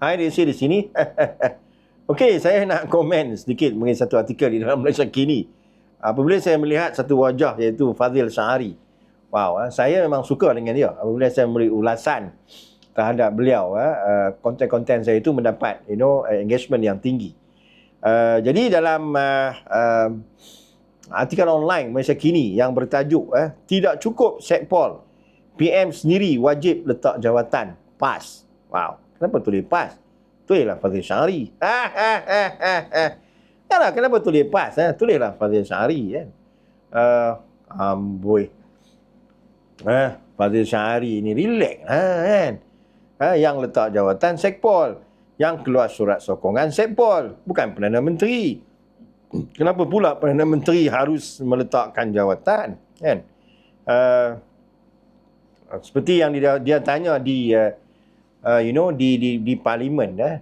Hai, Desi di sini. Okey, saya nak komen sedikit mengenai satu artikel di dalam Malaysia kini. Apabila saya melihat satu wajah iaitu Fadil Syahari. Wow, eh, saya memang suka dengan dia. Apabila saya memberi ulasan terhadap beliau, eh, eh, konten-konten saya itu mendapat you know engagement yang tinggi. Jadi dalam artikel online Malaysia kini yang bertajuk tidak cukup sekpol PM sendiri wajib letak jawatan PAS. Wow. Kenapa tulis PAS? Tulislah Fazil Syari. Ha, ha, ha, ha, ha. Yalah, kenapa tulis PAS? Eh? Tulislah Fazil Syari. Kan? Uh, amboi. Eh, Fazil Syari ni relax. Ha, kan? Ha, yang letak jawatan Sekpol. Yang keluar surat sokongan Sekpol. Bukan Perdana Menteri. Kenapa pula Perdana Menteri harus meletakkan jawatan? Kan? Uh, seperti yang dia, dia tanya di uh, uh, you know di di di parlimen eh.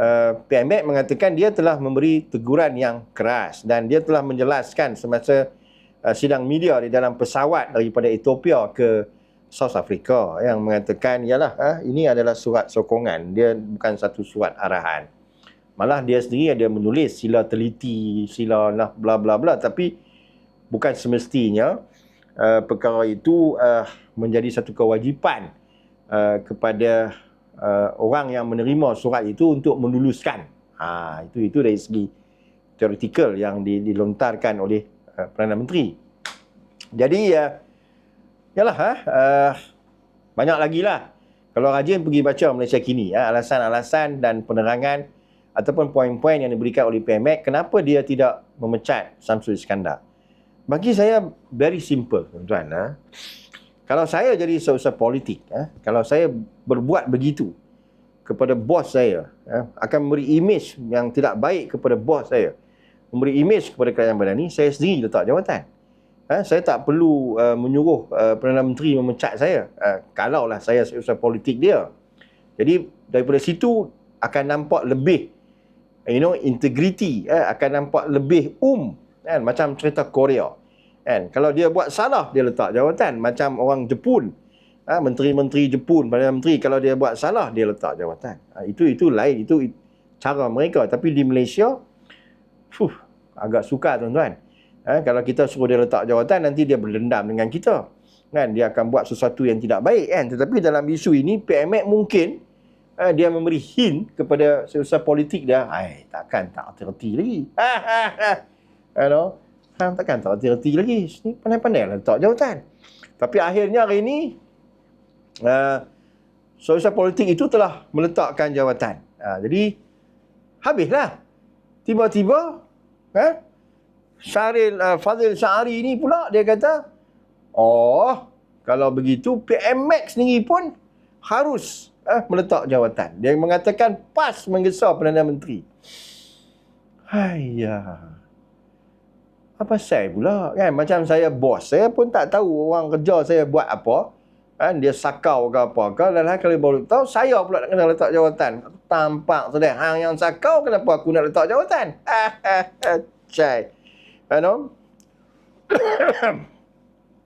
Uh, PMX mengatakan dia telah memberi teguran yang keras dan dia telah menjelaskan semasa uh, sidang media di dalam pesawat daripada Ethiopia ke South Africa yang mengatakan ialah uh, ini adalah surat sokongan. Dia bukan satu surat arahan. Malah dia sendiri ada menulis sila teliti sila lah bla bla bla. Tapi bukan semestinya uh, perkara itu uh, menjadi satu kewajipan Uh, kepada uh, orang yang menerima surat itu untuk menuluskan. Ha, itu itu dari segi teoretikal yang dilontarkan oleh uh, Perdana Menteri. Jadi, uh, yalah, ha, uh, banyak lagi lah. Kalau rajin pergi baca Malaysia kini, uh, alasan-alasan dan penerangan ataupun poin-poin yang diberikan oleh PMX, kenapa dia tidak memecat Samsul Iskandar? Bagi saya, very simple, tuan-tuan. Uh. Kalau saya jadi seorang politik, eh, kalau saya berbuat begitu kepada bos saya, eh, akan memberi imej yang tidak baik kepada bos saya, memberi imej kepada kerajaan Madani, saya sendiri letak jawatan. Eh, saya tak perlu uh, menyuruh uh, Perdana Menteri memecat saya, uh, kalaulah saya seorang politik dia. Jadi daripada situ akan nampak lebih, you know, integriti, eh, akan nampak lebih um, kan, macam cerita Korea. Kan? Kalau dia buat salah, dia letak jawatan. Macam orang Jepun. Ha, menteri-menteri Jepun, Perdana Menteri, kalau dia buat salah, dia letak jawatan. Ha, itu itu lain. Itu cara mereka. Tapi di Malaysia, fuh, agak suka tuan-tuan. Ha, kalau kita suruh dia letak jawatan, nanti dia berdendam dengan kita. Kan? Dia akan buat sesuatu yang tidak baik. Kan? Tetapi dalam isu ini, PMX mungkin ha, dia memberi hint kepada sesuatu politik dia. Ay, takkan tak hati-hati lagi. You know? Hang takkan tak hati-hati lagi. Ni pandai-pandai lah letak jawatan. Tapi akhirnya hari ini, uh, sosial politik itu telah meletakkan jawatan. Uh, jadi, habislah. Tiba-tiba, eh, Syaril, uh, Fadil Syari ni pula, dia kata, oh, kalau begitu, PMX sendiri pun harus uh, meletak jawatan. Dia mengatakan pas menggesa Perdana Menteri. Hayya apa saya pula kan? Macam saya bos saya pun tak tahu orang kerja saya buat apa kan? Dia sakau ke apa ke dan kalau baru tahu saya pula nak kena letak jawatan. Tampak sudah hang yang sakau kenapa aku nak letak jawatan? Cai. You know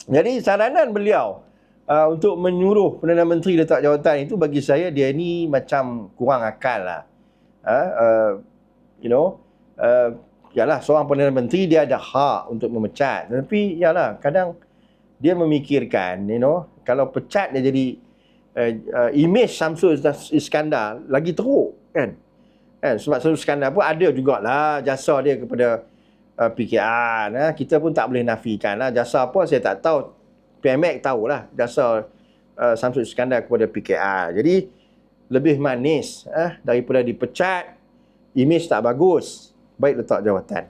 jadi saranan beliau uh, untuk menyuruh Perdana Menteri letak jawatan itu bagi saya dia ni macam kurang akal lah. Uh, uh, you know uh, yalah seorang Perdana Menteri dia ada hak untuk memecat. Tapi yalah kadang dia memikirkan you know kalau pecat dia jadi uh, uh, image Samsul Iskandar lagi teruk kan. Kan sebab Samsul Iskandar pun ada jugalah jasa dia kepada uh, PKR. Nah, kita pun tak boleh nafikan lah jasa apa saya tak tahu. PMX tahulah jasa uh, Samsul Iskandar kepada PKR. Jadi lebih manis eh, daripada dipecat image tak bagus baik letak jawatan.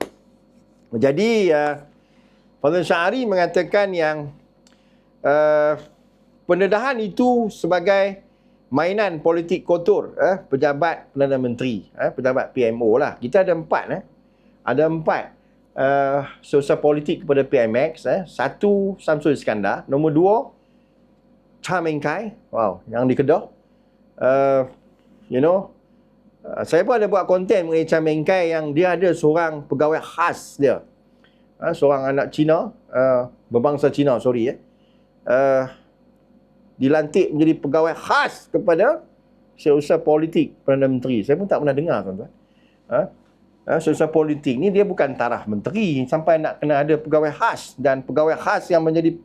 Jadi uh, Fadil Syahari mengatakan yang uh, pendedahan itu sebagai mainan politik kotor eh, pejabat Perdana Menteri, eh, pejabat PMO lah. Kita ada empat. Eh. Ada empat uh, sosial politik kepada PMX. Eh. Satu, Samsul Iskandar. Nombor dua, Cha Meng Kai. Wow, yang di Kedah. Uh, you know, saya pun ada buat konten mengenai Chan Mengkai yang dia ada seorang pegawai khas dia. Ha, seorang anak Cina, uh, berbangsa Cina, sorry ya. Uh, dilantik menjadi pegawai khas kepada seusaha politik Perdana Menteri. Saya pun tak pernah dengar tuan-tuan. Ha? Ha, seusaha politik ni dia bukan taraf menteri sampai nak kena ada pegawai khas dan pegawai khas yang menjadi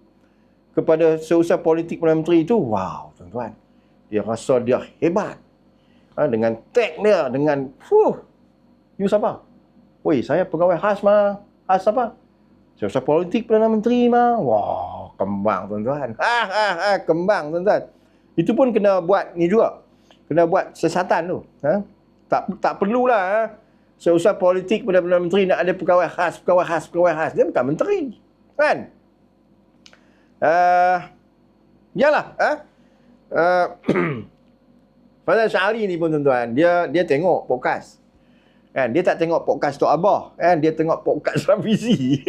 kepada seusaha politik Perdana Menteri itu. Wow, tuan-tuan. Dia rasa dia hebat. Ha, dengan tag dia, dengan fuh. You siapa? Woi, saya pegawai khas mah. Khas apa? Seusaha politik Perdana Menteri mah. Wow, kembang tuan-tuan. Ha, ha, ha, kembang tuan-tuan. Itu pun kena buat ni juga kena buat sesatan tu. Ha? Tak tak perlulah ha? seusaha politik pada Perdana Menteri nak ada pegawai khas, pegawai khas, pegawai khas. Dia bukan menteri. Kan? Uh, yalah. Ha? Uh, Pada Syahri ni pun tuan-tuan, dia dia tengok podcast. Kan? Dia tak tengok podcast Tok Abah. Kan? Dia tengok podcast Rafizi.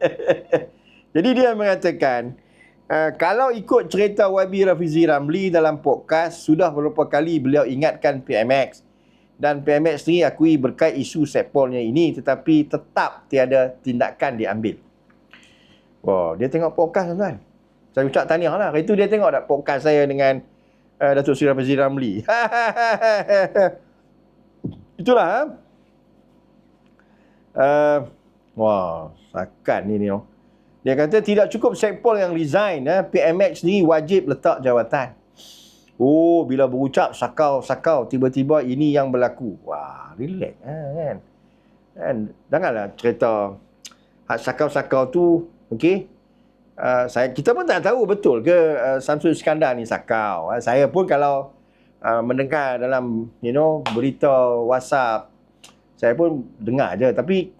Jadi dia mengatakan, Uh, kalau ikut cerita YB Rafizi Ramli dalam podcast, sudah beberapa kali beliau ingatkan PMX. Dan PMX ni akui berkait isu sepolnya ini tetapi tetap tiada tindakan diambil. Wah, dia tengok podcast tuan-tuan. Saya ucap tahniah lah. Itu dia tengok tak podcast saya dengan uh, Datuk Sri Rafizi Ramli. Itulah. Ha? Uh, wah, sakan ni ni. Oh. Dia kata tidak cukup Sekpol yang resign. Eh. PMX ni wajib letak jawatan. Oh, bila berucap sakau-sakau, tiba-tiba ini yang berlaku. Wah, relax eh, kan. kan? Janganlah cerita sakau-sakau tu, okey. Uh, saya kita pun tak tahu betul ke uh, Samsul Iskandar ni sakau. Uh, saya pun kalau uh, mendengar dalam you know berita WhatsApp saya pun dengar je tapi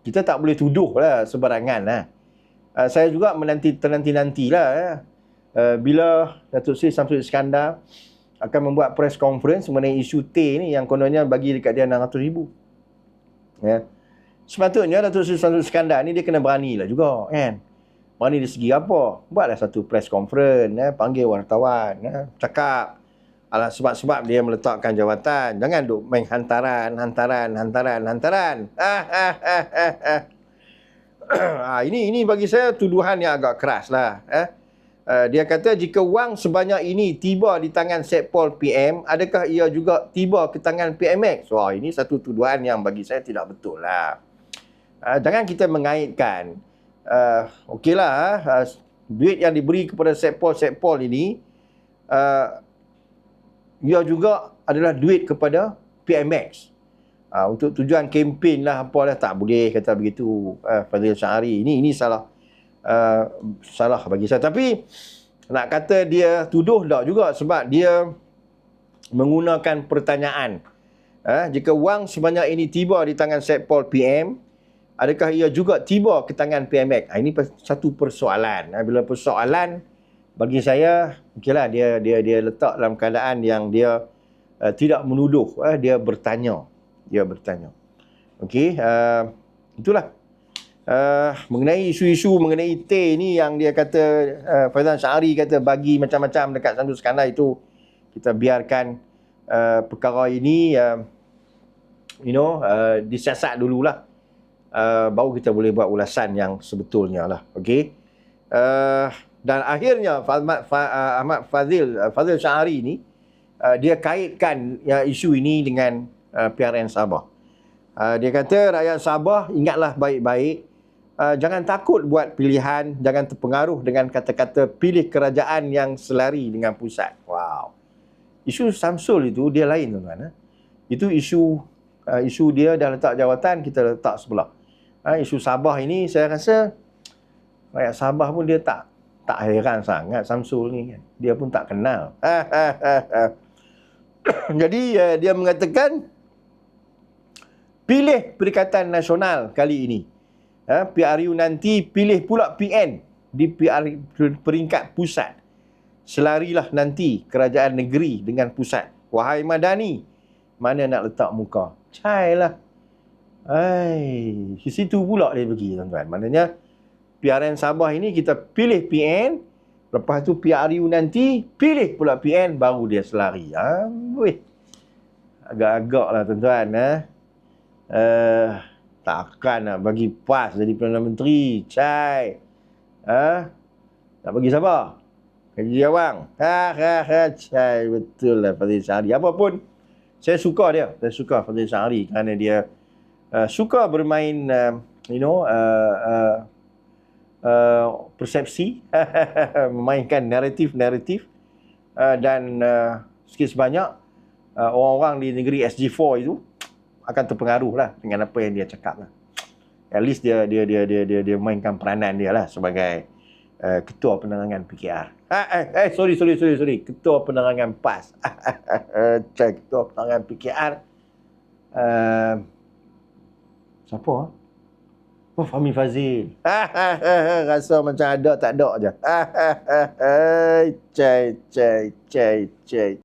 kita tak boleh tuduh lah sebarangan lah uh, saya juga menanti nanti-nantilah ya. Uh, bila Datuk Seri Samsul Iskandar akan membuat press conference mengenai isu T ni yang kononnya bagi dekat dia 600 ribu. Ya. Sepatutnya Datuk Seri Samsul Iskandar ni dia kena berani lah juga kan. Berani dari segi apa? Buatlah satu press conference, ya. panggil wartawan, ya. cakap Alah sebab-sebab dia meletakkan jawatan. Jangan duk main hantaran, hantaran, hantaran, hantaran. Ah, ah, ah, ah, ah. ha, ini ini bagi saya tuduhan yang agak keras lah. Eh? Uh, dia kata jika wang sebanyak ini tiba di tangan Setpol PM, adakah ia juga tiba ke tangan PMX? Wah, ini satu tuduhan yang bagi saya tidak betul lah. Uh, jangan kita mengaitkan. Uh, Okeylah, uh, duit yang diberi kepada Setpol-Setpol ini, uh, ia juga adalah duit kepada PMX. Uh, untuk tujuan kempen lah apa lah tak boleh kata begitu. Uh, Fadil Syahari ini ini salah. Uh, salah bagi saya. Tapi nak kata dia tuduh tak juga sebab dia menggunakan pertanyaan. Uh, jika wang sebanyak ini tiba di tangan Setpol PM adakah ia juga tiba ke tangan PMX uh, ini satu persoalan uh, bila persoalan bagi saya okeylah dia dia dia letak dalam keadaan yang dia uh, tidak menuduh uh, dia bertanya dia bertanya. Okey, uh, itulah. Uh, mengenai isu-isu mengenai T ni yang dia kata uh, Faizan Syahri kata bagi macam-macam dekat Sandus Skandar itu kita biarkan uh, perkara ini uh, you know uh, disiasat dululah uh, baru kita boleh buat ulasan yang sebetulnya lah okey uh, dan akhirnya Ahmad, uh, Ahmad Fazil uh, Fazil Syahri ni uh, dia kaitkan uh, isu ini dengan uh, PRN Sabah. Uh, dia kata rakyat Sabah ingatlah baik-baik uh, jangan takut buat pilihan, jangan terpengaruh dengan kata-kata pilih kerajaan yang selari dengan pusat. Wow. Isu Samsul itu dia lain tuan-tuan. Eh? Itu isu uh, isu dia dah letak jawatan kita letak sebelah. Uh, isu Sabah ini saya rasa rakyat Sabah pun dia tak tak heran sangat Samsul ni kan. Dia pun tak kenal. Jadi uh, dia mengatakan pilih Perikatan Nasional kali ini. Ha, PRU nanti pilih pula PN di PR, peringkat pusat. Selarilah nanti kerajaan negeri dengan pusat. Wahai Madani, mana nak letak muka? Cai Hai, di situ pula dia pergi tuan-tuan. Maknanya PRN Sabah ini kita pilih PN, lepas tu PRU nanti pilih pula PN baru dia selari. Ha, weh. Agak-agak lah tuan-tuan. Ha? uh, takkan nak bagi PAS jadi Perdana Menteri. Cai. Ha? Nak bagi siapa? Kerja abang. Ha ha ha cai betul lah Fazil Sahari. Apa pun saya suka dia. Saya suka Fazil Sahari kerana dia uh, suka bermain uh, you know uh, uh, uh, persepsi memainkan naratif-naratif uh, dan uh, sikit sebanyak uh, orang-orang di negeri SG4 itu akan terpengaruh lah dengan apa yang dia cakap lah. At least dia dia dia dia dia, dia mainkan peranan dia lah sebagai uh, ketua penerangan PKR. Ah, eh, eh, sorry, sorry, sorry, sorry. Ketua penerangan PAS. Cek ketua penerangan PKR. Uh, siapa? Oh, Fahmi Fazil. Rasa macam ada, tak ada je. Cek, cek, cek, cek.